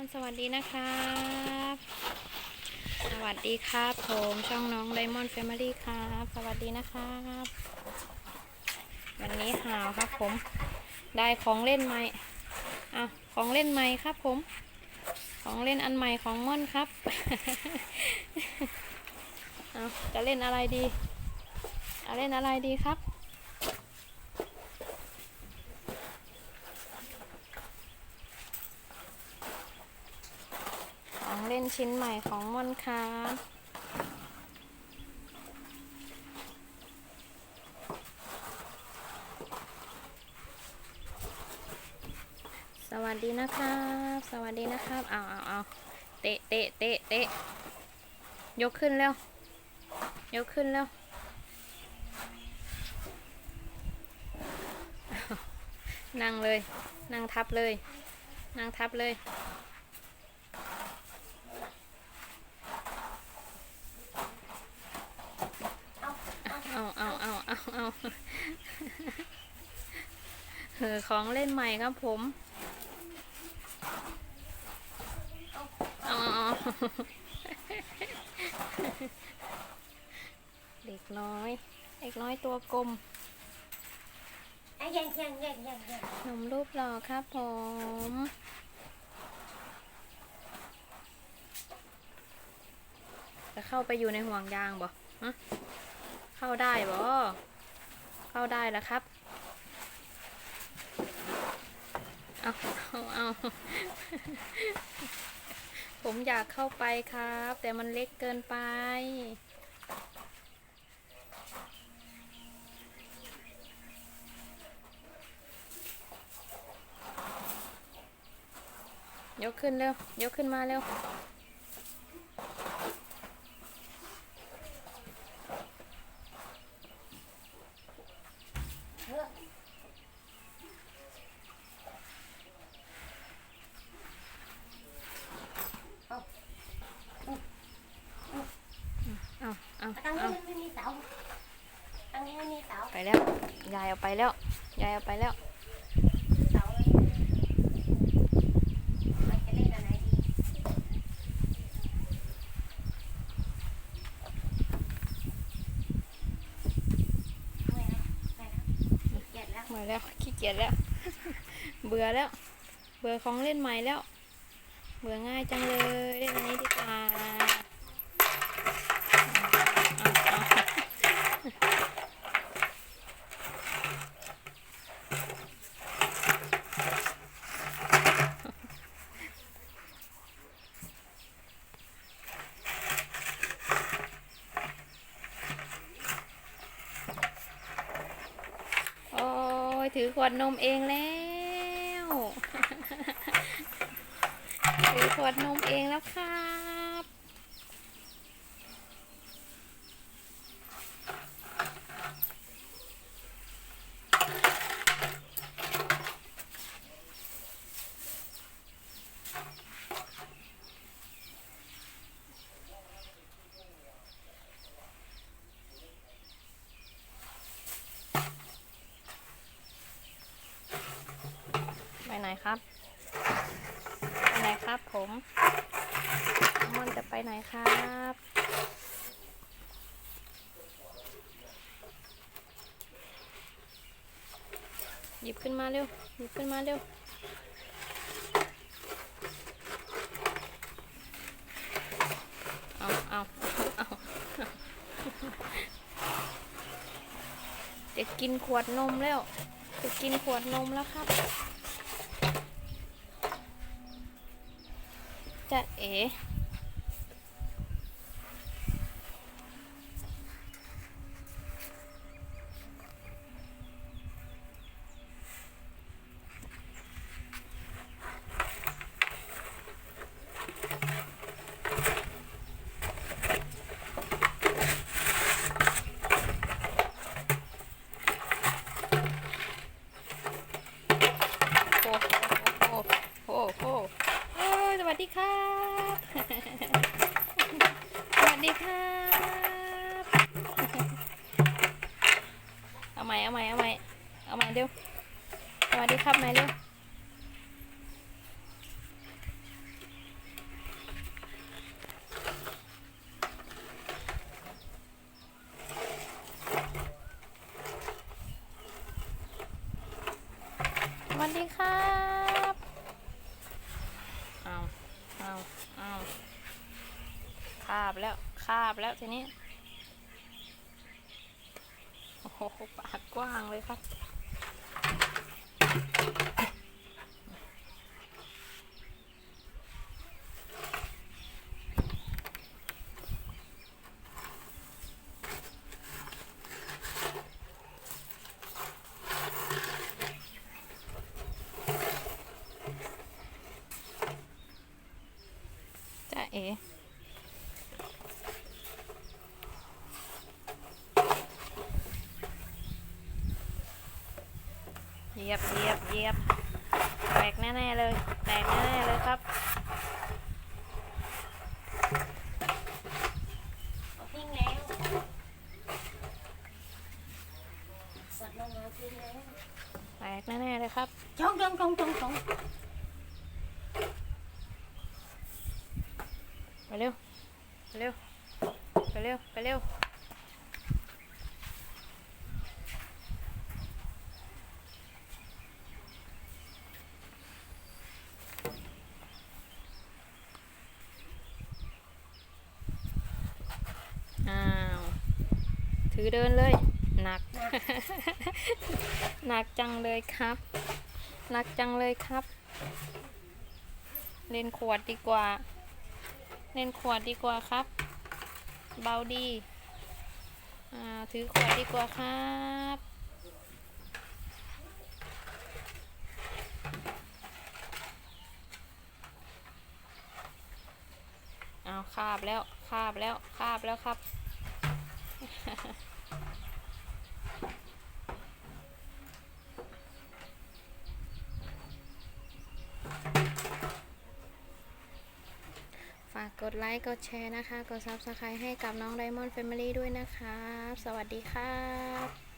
อนสวัสดีนะครับ สวัสดีครับผมช่องน้องไดมอนด์แฟมิลี่ครับ สวัสดีนะครับ วันนี้หาวครับผม ได้ของเล่นใหม่อะของเล่นใหม่ครับผม ของเล่นอันใหม่ของม่อนครับเอาจะเล่นอะไรดีจะเล่นอะไรดีครับ ของเล่น ชิ้นใหม่ของม่อนครับสวัสดีนะครับ สวัสดีนะครับ เอาเอาเอาเตะเตะเตะเตะยกขึ้นแล้วยกขึ้นแล้วนั่งเลย นั่งทับเลย นั่งทับเลย เอาเอาเอาเอาเอา เออของเล่นใหม่ครับผมเอาเอาเอาเด็กน้อย เด็กน้อยตัวกลมอะยังยังยังยังยังหนุ่มรูปหล่อครับผมจะเข้าไปอยู่ในห่วงยางบ่ ฮะ เข้าได้บ่ เข้าได้แล้วครับเอาเอาเอาผมอยากเข้าไปครับ แต่มันเล็กเกินไป ยกขึ้นเร็วยกขึ้นมาเร็ว เออ เอาเอา ตรงนี้ เอา มันไม่มีเสาตรงนี้ไม่มีเสา ไปแล้ว ยายเอาไปแล้ว ยายเอาไปแล้วเสาเลยมันจะเล่นอะไรดีเอาไงนะไงนะเกลียดแล้วมาแล้วขี้เกียจแล้ว เบื่อแล้ว เบื่อของเล่นใหม่แล้ว เบื่อง่ายจังเลย เล่นอันนี้ดีกว่าเอาเอาโอ้ย ถือขวดนมเองแล้ว ถือขวดนมเองแล้วค่ะบ ไหนครับ ไปไหนครับ ผมมอนจะไปไหนครับหยิบขึ้นมาเร็ว หยิบขึ้นมาเร็ว เอาเอาเอาจะกินขวดนมแล้ว จะกินขวดนมแล้วครับ จะเอ๋ ใม่เอาใหม่เอาใหม่เอาใหม่เร็วสวัสดีครับใหม่เร็วสวัสดีครับเอาเอาเอาคาบแล้วคาบแล้วทีนี้ โอ้โหปากกว้างเลยครับ จ้าเอ ยียบเหยียบเหยียบแตกแน่ๆเลย แตกแน่ๆเลยครับเอาทิ้งแล้วสัตว์ลงแล้วทิ้งแล้วแตกแน่ๆเลยครับจ้องจ้องจ้องจ้องจ้องไปเร็ว ไปเร็ว ไปเร็ว ไปเร็ว อ้าว ถือเดินเลยหนักหนักจังเลยครับหนักจังเลยครับ เล่นขวดดีกว่า เล่นขวดดีกว่าครับ เบาดีอ่าถือขวดดีกว่าครับเอาคาบแล้วคาบแล้วคาบแล้วครับ ฝากก ดไลค์ กดแชร์นะคะ กด Subscribe ให้กับน้อง Diamond Family ด้วยนะคะ สวัสดีครับ